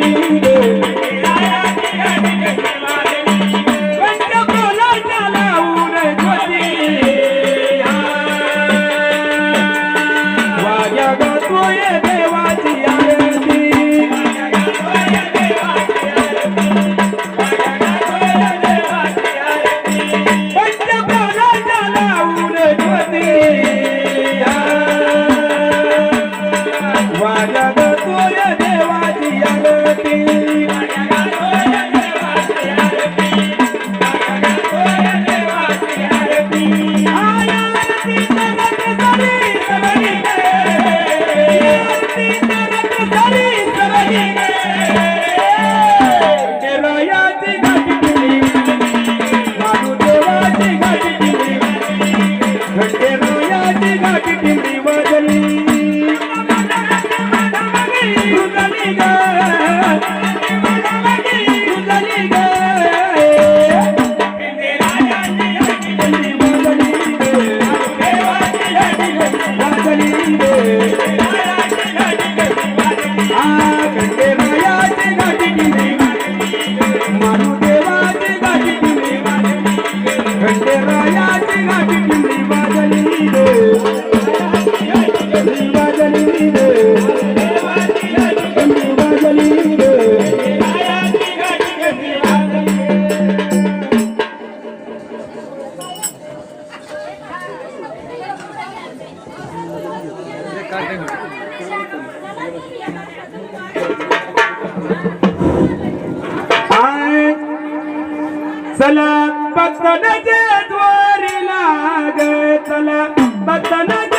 Thank you. காட்டி முடிவாதல் चला पतन जे द्वारी लागतला पतन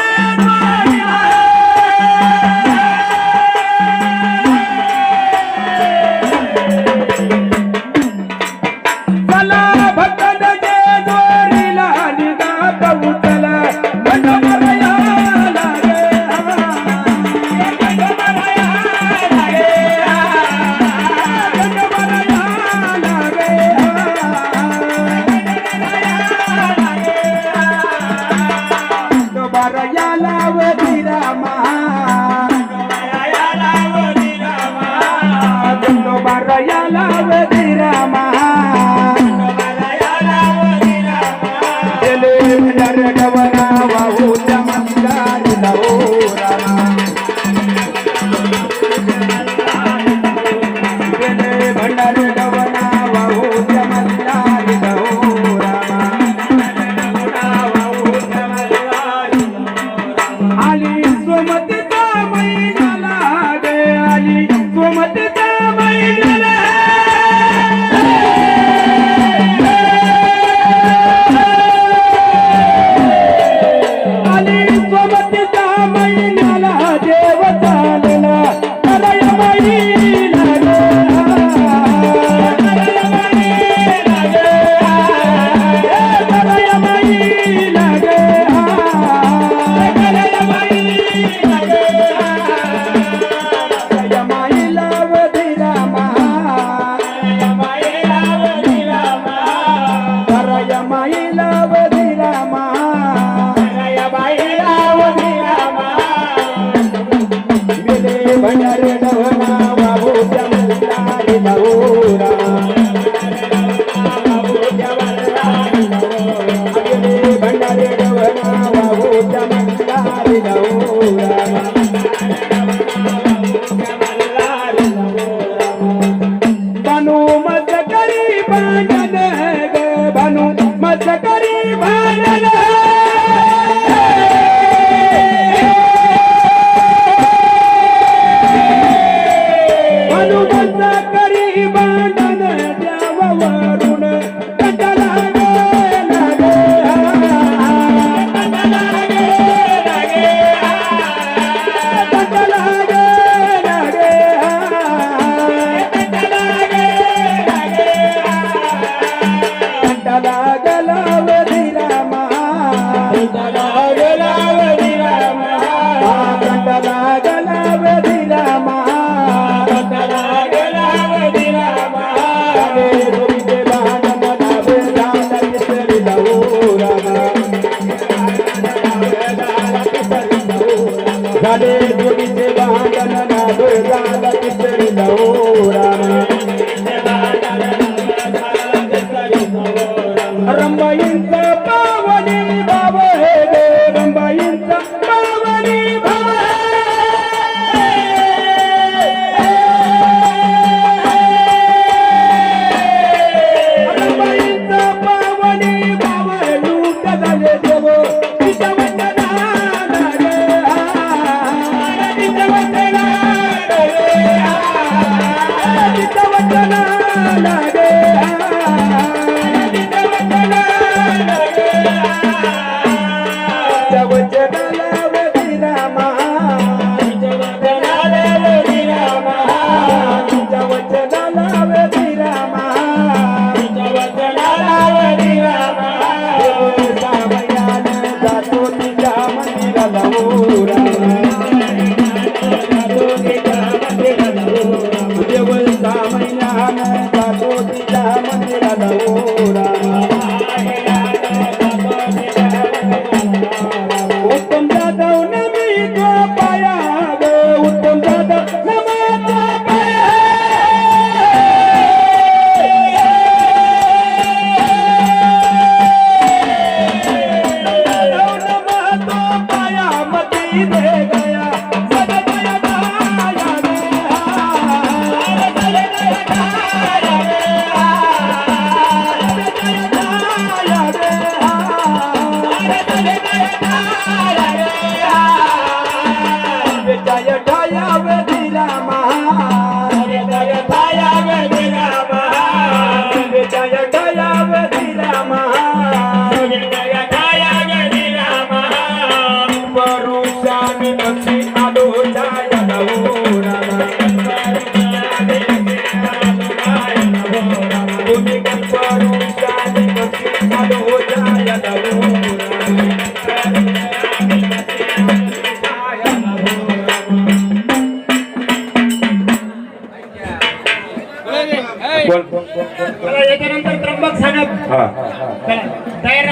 तयार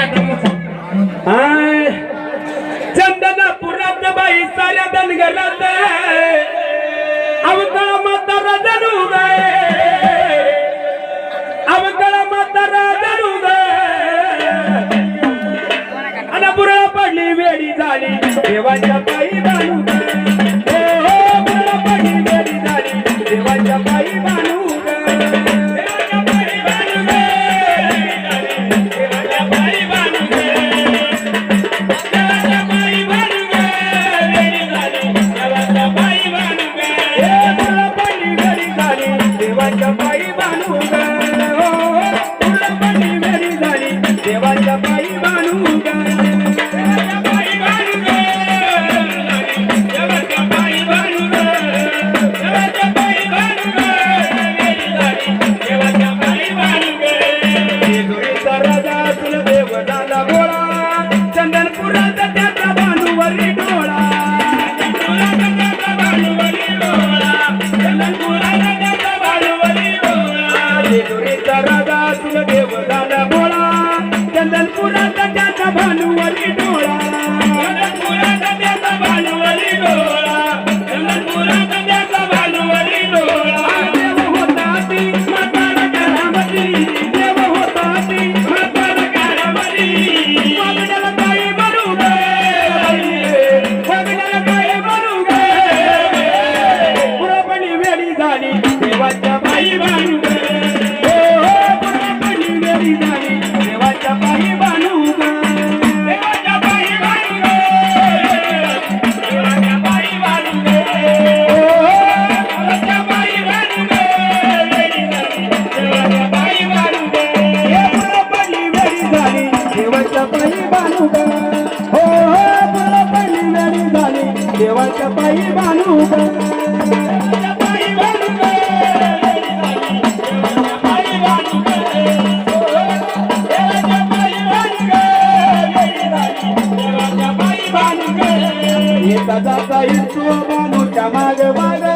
चंदनापुरात बाई साऱ्या धनगरात अवकाळ माता राजू अवकाळ माता राजू अनापुरा पडली वेळी झाली. देवाच्या समाज वाद